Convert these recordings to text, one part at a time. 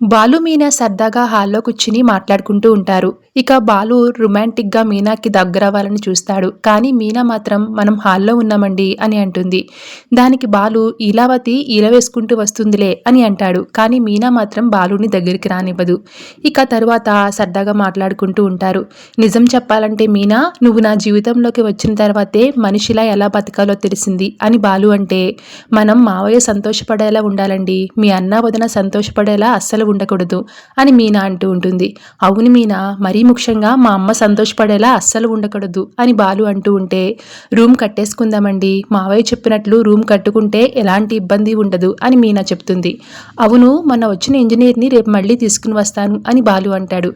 బాలు మీనా సరదాగా హాల్లో కూర్చుని మాట్లాడుకుంటూ ఉంటారు. ఇక బాలు రొమాంటిక్గా మీనాకి దగ్గరవ్వాలని చూస్తాడు. కానీ మీనా మాత్రం మనం హాల్లో ఉన్నామండి అని అంటుంది. దానికి బాలు ఈలావతి ఈల వేసుకుంటూ వస్తుందిలే అని అంటాడు. కానీ మీనా మాత్రం బాలుని దగ్గరికి రానివ్వదు. ఇక తరువాత సరదాగా మాట్లాడుకుంటూ ఉంటారు. నిజం చెప్పాలంటే మీనా నువ్వు నా జీవితంలోకి వచ్చిన తర్వాతే మనిషిలా ఎలా బతకాలో తెలిసింది అని బాలు అంటే మనం మావయ్య సంతోషపడేలా ఉండాలండి. మీ అన్న వదిన సంతోషపడేలా అస్సలు ఉండకూడదు అని మీనా అంటూ ఉంటుంది. అవును మీనా మరీ ముఖ్యంగా మా అమ్మ సంతోషపడేలా అస్సలు ఉండకూడదు అని బాలు అంటూ ఉంటే రూమ్ కట్టేసుకుందామండి. మావయ్య చెప్పినట్లు రూమ్ కట్టుకుంటే ఎలాంటి ఇబ్బంది ఉండదు అని మీనా చెప్తుంది. అవును మొన్న వచ్చిన ఇంజనీర్ని రేపు మళ్ళీ తీసుకుని వస్తాను అని బాలు అంటాడు.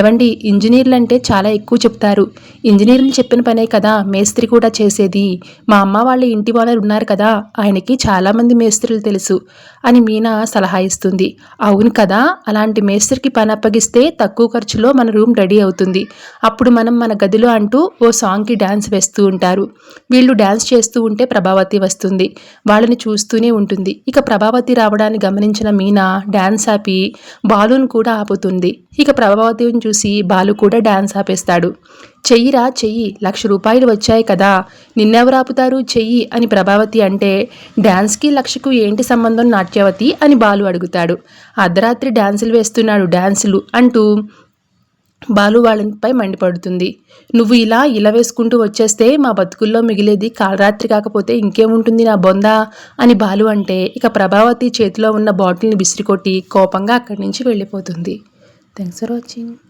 ఎవండి ఇంజనీర్లు అంటే చాలా ఎక్కువ చెప్తారు. ఇంజనీర్లు చెప్పిన పనే కదా మేస్త్రి కూడా చేసేది. మా అమ్మ వాళ్ళ ఇంటి వాళ్ళు ఉన్నారు కదా ఆయనకి చాలామంది మేస్త్రులు తెలుసు అని మీనా సలహా ఇస్తుంది. అవును కదా అలాంటి మేస్త్రికి పని అప్పగిస్తే తక్కువ ఖర్చులో మన రూమ్ రెడీ అవుతుంది. అప్పుడు మనం మన గదిలో అంటూ ఓ సాంగ్కి డ్యాన్స్ వేస్తూ ఉంటారు. వీళ్ళు డ్యాన్స్ చేస్తూ ఉంటే ప్రభావతి వస్తుంది. వాళ్ళని చూస్తూనే ఉంటుంది. ఇక ప్రభావతి రావడాన్ని గమనించిన మీనా డ్యాన్స్ ఆపి బాలును కూడా ఆపుతుంది. ఇక ప్రభావతిని చూసి బాలు కూడా డ్యాన్స్ ఆపేస్తాడు. చెయ్యిరా చెయ్యి. లక్ష రూపాయలు వచ్చాయి కదా. నిన్నెవరు ఆపుతారు? చెయ్యి అని ప్రభావతి అంటే డ్యాన్స్కి లక్షకు ఏంటి సంబంధం నాట్యవతి అని బాలు అడుగుతాడు. అర్ధరాత్రి డ్యాన్సులు వేస్తున్నాడు డ్యాన్సులు అంటూ బాలు వాళ్ళపై మండిపడుతుంది. నువ్వు ఇలా ఇలా వేసుకుంటూ వచ్చేస్తే మా బతుకుల్లో మిగిలేది కాలరాత్రి కాకపోతే ఇంకేముంటుంది నా బొందా? అని బాలు అంటే ఇక ప్రభావతి చేతిలో ఉన్న బాటిల్ని విసిరికొట్టి కోపంగా అక్కడి నుంచి వెళ్ళిపోతుంది. Thanks for watching.